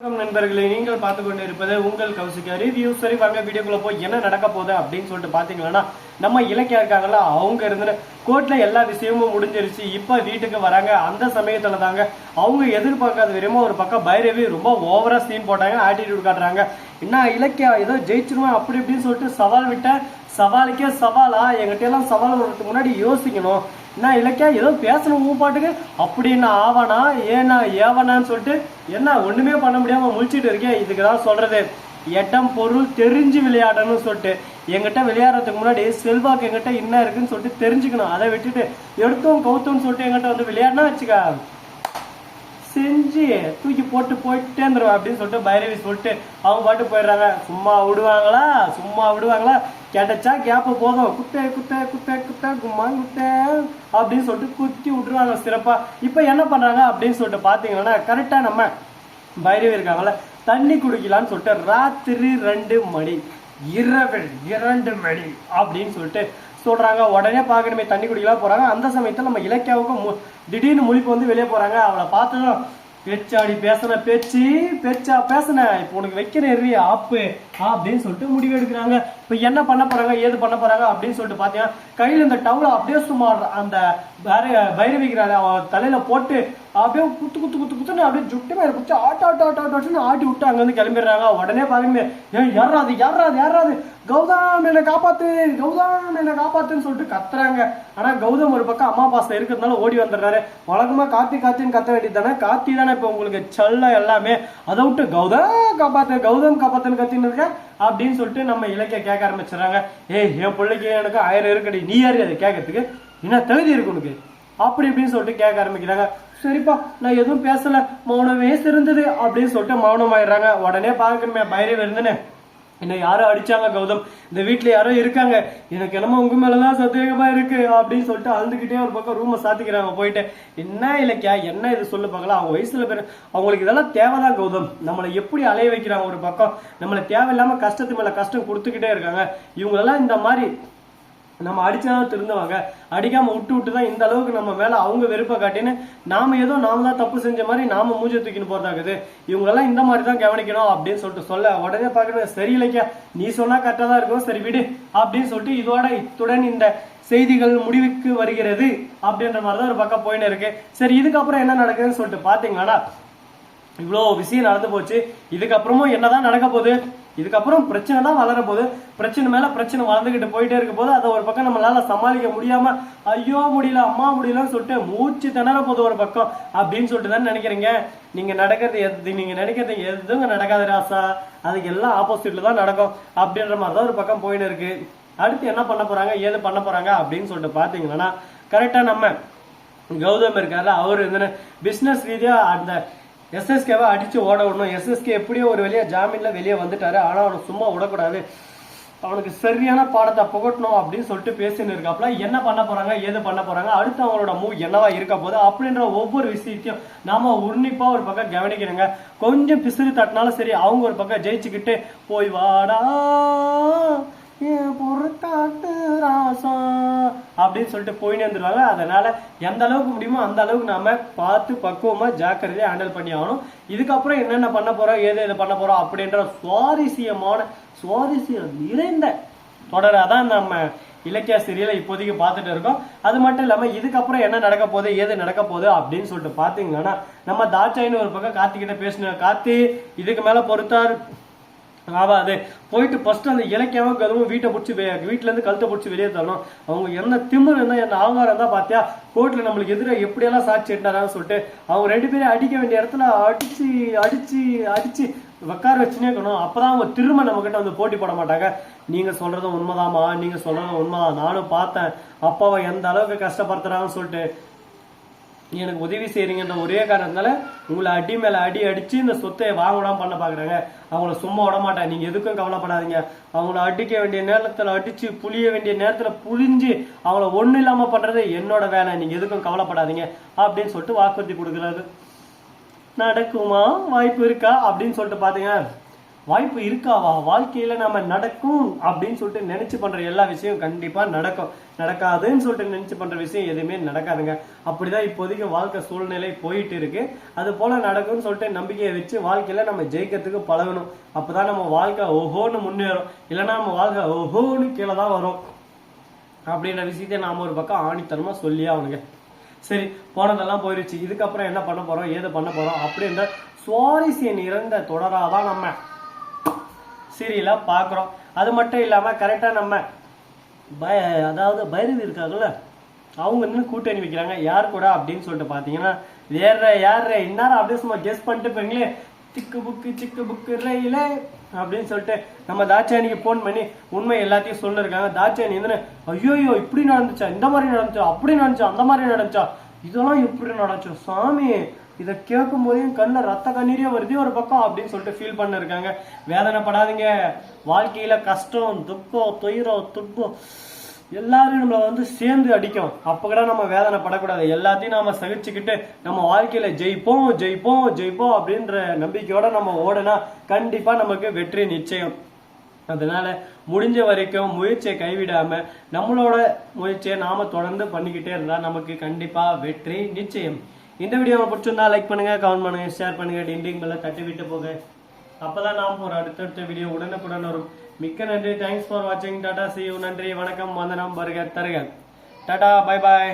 வணக்கம் நண்பர்களே நீங்கள் பார்த்து கொண்டு இருப்பது உங்கள் கௌசிகா ரிவ்யூ சரி வாங்க வீடியோக்குள்ள போய் என்ன நடக்க போகுது அப்படின்னு சொல்லிட்டு பாத்தீங்கன்னா நம்ம இலக்கியா இருக்காங்களா அவங்க இருந்து கோர்ட்ல எல்லா விஷயமும் முடிஞ்சிருச்சு. இப்ப வீட்டுக்கு வராங்க. அந்த சமயத்துல தாங்க அவங்க எதிர்பார்க்காத விதமா ஒரு பக்கம் பைரவி ரொம்ப ஓவரா சீன் போட்டாங்க ஆட்டிடியூட் காட்டுறாங்க. என்ன இலக்கியா ஏதோ ஜெயிச்சிருவேன் அப்படி இப்படின்னு சொல்லிட்டு சவால் விட்டேன். சவாலுக்கே சவாலா? எங்கிட்ட எல்லாம் சவால் வர்றதுக்கு முன்னாடி யோசிக்கணும். நான் இலக்கியா ஏதோ பேசணும் ஊ பாட்டுக்கு. அப்படின்னு ஆவனா ஏனா ஏவனான்னு சொல்லிட்டு என்ன ஒண்ணுமே பண்ண முடியாம முழிச்சிட்டு இருக்கேன். இதுக்கு தான் சொல்றது. இடம் பொருள் தெரிஞ்சு விளையாடணும்னு சொல்லிட்டு. எங்கிட்ட விளையாடுறதுக்கு முன்னாடி செல்வாக்கு எங்கிட்ட என்ன இருக்குன்னு சொல்லிட்டு தெரிஞ்சுக்கணும். அதை விட்டுட்டு எடுத்தோம் கவுத்தோம்னு சொல்லிட்டு எங்கிட்ட வந்து விளையாடினா வச்சுக்க. செஞ்சு தூக்கி போட்டு போயிட்டே இருந்துருவா அப்படின்னு சொல்லிட்டு பைரவி சொல்லிட்டு அவங்க பாட்டு போயிடுறாங்க. சும்மா விடுவாங்களா? சும்மா விடுவாங்களா? கேட்டச்சா கேப்ப போதும். குத்தே குத்தே குத்தே குத்தே கும்மா குத்தே அப்படின்னு சொல்லிட்டு குத்தி விட்டுருவாங்க சிறப்பா. இப்போ என்ன பண்றாங்க அப்படின்னு சொல்லிட்டு பாத்தீங்கன்னா கரெக்டா நம்ம பைரவி இருக்காங்கள தண்ணி குடிக்கலான்னு சொல்லிட்டு ராத்திரி ரெண்டு மணி இரவு இரண்டு மணி அப்படின்னு சொல்லிட்டு சொல்கிறாங்க உடனே பார்க்கணுமே தண்ணி குடிக்கலாம் போகிறாங்க அந்த சமயத்தில் நம்ம இலக்கியாவுக்கும் மு- திடீர்னு முழிப்பு வந்து வெளியே போகிறாங்க அவளை பார்த்ததும் பேச்சாடி பேசுன பேச்சு பேச்சா பேசுன இப்போ உனக்கு வைக்கிற எரி ஆப்பு அப்படின்னு சொல்லிட்டு முடிவு எடுக்கிறாங்க. இப்போ என்ன பண்ண போறாங்க ஏது பண்ண போறாங்க அப்படின்னு சொல்லிட்டு பார்த்தீங்கன்னா கையில் இந்த டவுலை அப்படியே சும்மா அந்த பைரவிக்கிறாரு அவன் தலையில போட்டு அப்படியே குத்து குத்து குத்து குத்துன்னு அப்படியே ஜுட்டு மேல குத்து ஆட்ட ஆட்டா ஆட்ட ஆட்டி விட்டு அங்கே வந்து கிளம்பிடுறாங்க. உடனே பாருங்க ஏன் யாராது யாராது யாராது கௌதம் என்னை காப்பாத்து கௌதம் என்னை காப்பாத்துன்னு சொல்லிட்டு கத்துறாங்க. ஆனா கௌதம் ஒரு பக்கம் அம்மா பாசம் இருக்கிறதுனால ஓடி வந்துடுறாரு. வழக்கமா காத்தி காத்தின்னு கத்த வேண்டியது தானே காத்தி தானே இப்போ உங்களுக்கு செல்ல எல்லாமே. அதை விட்டு கௌதம் காப்பாத்து கௌதம் காப்பாத்துன்னு கத்தின்னு இருக்கேன் அப்படின்னு சொல்லிட்டு நம்ம இலக்கிய கேட்க ஆரம்பிச்சிடறாங்க. ஏய் என் பிள்ளைக்கு எனக்கு ஆயிரம் இருக்குடி. நீ யாரு அதை கேட்கறதுக்கு? என்ன தகுதி இருக்கு உனக்கு? அப்படி இப்படின்னு சொல்லிட்டு கேட்க ஆரம்பிக்கிறாங்க. சரிப்பா நான் எதுவும் பேசல. மௌனமே சிறந்தது அப்படின்னு சொல்லிட்டு மௌனம் ஆயிடுறாங்க உடனே பார்க்கணுமே பயிரே இருந்துன்னு. என்ன யாரோ அடிச்சாங்க கௌதம்? இந்த வீட்ல யாரோ இருக்காங்க. எனக்கு என்னமோ உங்க மேலதான் சந்தேகமா இருக்கு அப்படின்னு சொல்லிட்டு அழுதுகிட்டே ஒரு பக்கம் ரூமை சாத்திக்கிறாங்க போயிட்டு. என்ன இலக்கியா என்ன இது சொல்லு பார்க்கலாம். அவங்க வயசுல பேர் அவங்களுக்கு இதெல்லாம் தேவைதான் கௌதம். நம்மளை எப்படி அலைய வைக்கிறாங்க ஒரு பக்கம்? நம்மளை தேவையில்லாம கஷ்டத்து மேல கஷ்டம் கொடுத்துக்கிட்டே இருக்காங்க. இவங்களெல்லாம் இந்த மாதிரி நம்ம அடிச்சுதான் திருந்துவாங்க. அடிக்காம விட்டு விட்டு தான் இந்த அளவுக்கு நம்ம மேல அவங்க வெறுப்பை காட்டின்னு நாம ஏதோ நாம தான் தப்பு செஞ்ச மாதிரி நாம மூஞ்ச தூக்கின்னு போறதாக்குது இவங்கெல்லாம் இந்த மாதிரி தான் கவனிக்கணும் அப்படின்னு சொல்லிட்டு சொல்ல உடனே பாக்குறது சரி இல்லைக்கா நீ சொன்னா கரெக்டா தான் இருக்கும். சரி விடு அப்படின்னு சொல்லிட்டு இதோட இத்துடன் இந்த செய்திகள் முடிவுக்கு வருகிறது அப்படின்ற மாதிரி தான் ஒரு பக்கம் போயின்னு இருக்கு. சரி இதுக்கப்புறம் என்ன நடக்குதுன்னு சொல்லிட்டு பாத்தீங்கன்னா இவ்வளோ விஷயம் நடந்து போச்சு. இதுக்கப்புறமும் என்னதான் நடக்க போகுது? இதுக்கப்புறம் பிரச்சனை தான் வளர போகுது. பிரச்சனை மேல பிரச்சனை வளர்ந்துகிட்டு போயிட்டே இருக்க போது அதை ஒரு பக்கம் நம்மளால சமாளிக்க முடியாம ஐயோ முடியல அம்மா முடியலன்னு சொல்லிட்டு மூச்சு திணற போகுது ஒரு பக்கம் அப்படின்னு சொல்லிட்டு தான் நினைக்கிறீங்க? நீங்க நடக்கிறது எது நீங்க நினைக்கிறது எதுவும் நடக்காது ராசா. அதுக்கு எல்லாம் ஆப்போசிட்ல தான் நடக்கும். அப்படின்ற மாதிரி தான் ஒரு பக்கம் போயிட்டு இருக்கு. அடுத்து என்ன பண்ண போறாங்க? ஏது பண்ண போறாங்க? அப்படின்னு சொல்லிட்டு பாத்தீங்கன்னா கரெக்டா நம்ம கௌதம் இருக்காருல்ல அவர் வந்து பிசினஸ் ரீதியா அந்த எஸ்எஸ்கேவை அடிச்சு ஓட விடணும். எஸ்எஸ்கே எப்படியோ ஒரு வெளியே ஜாமீன்ல வெளியே வந்துட்டாரு. ஆனா அவனை சும்மா விடக்கூடாது. அவனுக்கு சரியான பாடத்தை புகட்டணும் அப்படின்னு சொல்லிட்டு பேசின்னு இருக்காப்புல. என்ன பண்ண போறாங்க? ஏது பண்ண போறாங்க? அடுத்து அவங்களோட மூவ் என்னவா இருக்க போது அப்படின்ற ஒவ்வொரு விஷயத்தையும் நாம உன்னிப்பா ஒரு பக்கம் கவனிக்கணுங்க. கொஞ்சம் பிசிறு தட்டினாலும் சரி அவங்க ஒரு பக்கம் ஜெயிச்சுக்கிட்டு போய் வாடா. பொறுத்தாட்டு ராசா அப்படின்னு சொல்லிட்டு போயின்னு வந்துருவாங்க அதனால எந்த அளவுக்கு முடியுமோ அந்த அளவுக்கு நாம பார்த்து பக்குவமா ஜாக்கிரதையா ஹேண்டில் பண்ணி ஆகணும். இதுக்கப்புறம் என்னென்ன பண்ண போறோம் ஏது எது பண்ண போறோம் அப்படின்ற சுவாரஸ்யமான சுவாரஸ்யம் நிறைந்த தொடர் தான் நம்ம இலக்கிய சீரியலை இப்போதைக்கு பார்த்துட்டு இருக்கோம். அது மட்டும் இல்லாம இதுக்கப்புறம் என்ன நடக்க போகுது ஏது நடக்க போகுது அப்படின்னு சொல்லிட்டு பாத்தீங்கன்னா நம்ம தாட்சாயின்னு ஒரு பக்கம் கார்த்திகிட்ட பேசின கார்த்தி இதுக்கு மேல பொறுத்தார் ஆகாது. போயிட்டு ஃபஸ்ட்டு அந்த இலக்கியாவும் கதவும் வீட்டை பிடிச்சி வீட்டிலேருந்து கழுத்தை பிடிச்சி வெளியே தரணும் அவங்க என்ன திமிர் இருந்தால் என்ன ஆங்காரம் இருந்தால் பார்த்தியா கோர்ட்டில் நம்மளுக்கு எதிராக எப்படியெல்லாம் சாட்சி எட்டாரான்னு சொல்லிட்டு அவங்க ரெண்டு பேரும் அடிக்க வேண்டிய இடத்துல அடித்து அடித்து அடித்து உட்கார வச்சுனே இருக்கணும். அப்போ தான் அவங்க திரும்ப நம்மக்கிட்ட வந்து போட்டி போட மாட்டாங்க. நீங்கள் சொல்கிறதும் உண்மைதாம்மா நீங்கள் சொல்கிறதும் உண்மைதான். நானும் பார்த்தேன். அப்பாவை எந்த அளவுக்கு கஷ்டப்படுத்துறாங்கன்னு சொல்லிட்டு நீ எனக்கு உதவி செய்கிறீங்கன்ற ஒரே காரணத்தினால உங்களை அடி மேலே அடி அடித்து இந்த சொத்தை வாங்கலாம் பண்ண பார்க்குறாங்க அவங்கள சும்மா விட மாட்டேன். நீங்கள் எதுக்கும் கவலைப்படாதீங்க. அவங்கள அடிக்க வேண்டிய நேரத்தில் அடித்து புளிய வேண்டிய நேரத்தில் புளிஞ்சு அவங்கள ஒன்றும் இல்லாமல் பண்ணுறது என்னோட வேலை. நீங்கள் எதுக்கும் கவலைப்படாதீங்க. அப்படின்னு சொல்லிட்டு வாக்குறுதி கொடுக்குறாரு. நடக்குமா? வாய்ப்பு இருக்கா? அப்படின்னு சொல்லிட்டு பார்த்தீங்க வாய்ப்பு இருக்காவா வாழ்க்கையில நம்ம நடக்கும் அப்படின்னு சொல்லிட்டு நினைச்சு பண்ற எல்லா விஷயம் கண்டிப்பா நடக்கும். நடக்காதுன்னு சொல்லிட்டு நினைச்சு பண்ற விஷயம் எதுவுமே நடக்காதுங்க. அப்படிதான் இப்போதைக்கு வாழ்க்கை சூழ்நிலை போயிட்டு இருக்கு. அது போல நடக்கும்னு சொல்லிட்டு நம்பிக்கையை வச்சு வாழ்க்கையில நம்ம ஜெயிக்கிறதுக்கு பழகணும். அப்பதான் நம்ம வாழ்க்கை ஓஹோன்னு முன்னேறும். இல்லைன்னா நம்ம வாழ்க்கை ஓஹோன்னு கீழே தான் வரும். அப்படின்ற விஷயத்தை நாம ஒரு பக்கம் ஆணித்தனமா சொல்லியே அவனுங்க சரி போனதெல்லாம் போயிருச்சு. இதுக்கப்புறம் என்ன பண்ண போறோம்? ஏது பண்ண போறோம்? அப்படின்ற சுவாரஸ்யம் நிறைந்த தொடராதான் நம்ம சீரியலா பாக்குறோம் அது மட்டும் இல்லாம கரெக்டா நம்ம பய அதாவது பைரவி இருக்காங்கல்ல அவங்க இன்னும் கூட்டணி வைக்கிறாங்க. யார் கூட அப்படின்னு சொல்லிட்டு பாத்தீங்கன்னா வேற யார் இன்னாரம் அப்படியே சும்மா கெஸ் பண்ணிட்டு போறீங்களே. சிக்கு புக்கு சிக்கு புக்கு ரயில அப்படின்னு சொல்லிட்டு நம்ம தாட்சாயணிக்கு ஃபோன் பண்ணி உண்மை எல்லாத்தையும் சொல்லிருக்காங்க. தாட்சாயணி வந்து ஐயோயோ இப்படி நடந்துச்சா? இந்த மாதிரி நடந்துச்சா? அப்படி நடந்துச்சா? அந்த மாதிரி நடந்துச்சா? இதெல்லாம் எப்படி நடந்துச்சா? சாமி இதை கேட்கும் போதே கண்ணில் ரத்த கண்ணீரே வருது. ஒரு பக்கம் அப்படின்னு சொல்லிட்டு ஃபீல் பண்ணிருக்காங்க. வேதனைப்படாதீங்க. வாழ்க்கையில கஷ்டம் துக்கம் துயரம் துன்பம் எல்லாரும் நம்மளை வந்து சேர்ந்து அடிக்கும். அப்போ கூட நம்ம வேதனை படக்கூடாது எல்லாத்தையும் நாம சகிச்சுக்கிட்டு நம்ம வாழ்க்கையில ஜெயிப்போம் ஜெயிப்போம் ஜெயிப்போம் அப்படின்ற நம்பிக்கையோட நம்ம ஓடனா கண்டிப்பா நமக்கு வெற்றி நிச்சயம். அதனால முடிஞ்ச வரைக்கும் முயற்சியை கைவிடாம நம்மளோட முயற்சியை நாம தொடர்ந்து பண்ணிக்கிட்டே இருந்தா நமக்கு கண்டிப்பா வெற்றி நிச்சயம். இந்த வீடியோவை பிடிச்சிருந்தா லைக் பண்ணுங்க கமெண்ட் பண்ணுங்க ஷேர் பண்ணுங்க டிண்டிங் பெல்ல தட்டி விட்டு போக அப்பதான் நாம் ஒரு அடுத்தடுத்த வீடியோ உடனுக்குடன் வரும். மிக்க நன்றி தேங்க்ஸ் ஃபார் வாட்சிங் டாடா சி நன்றி வணக்கம். வந்தனம் வருக தருக. Tata bye bye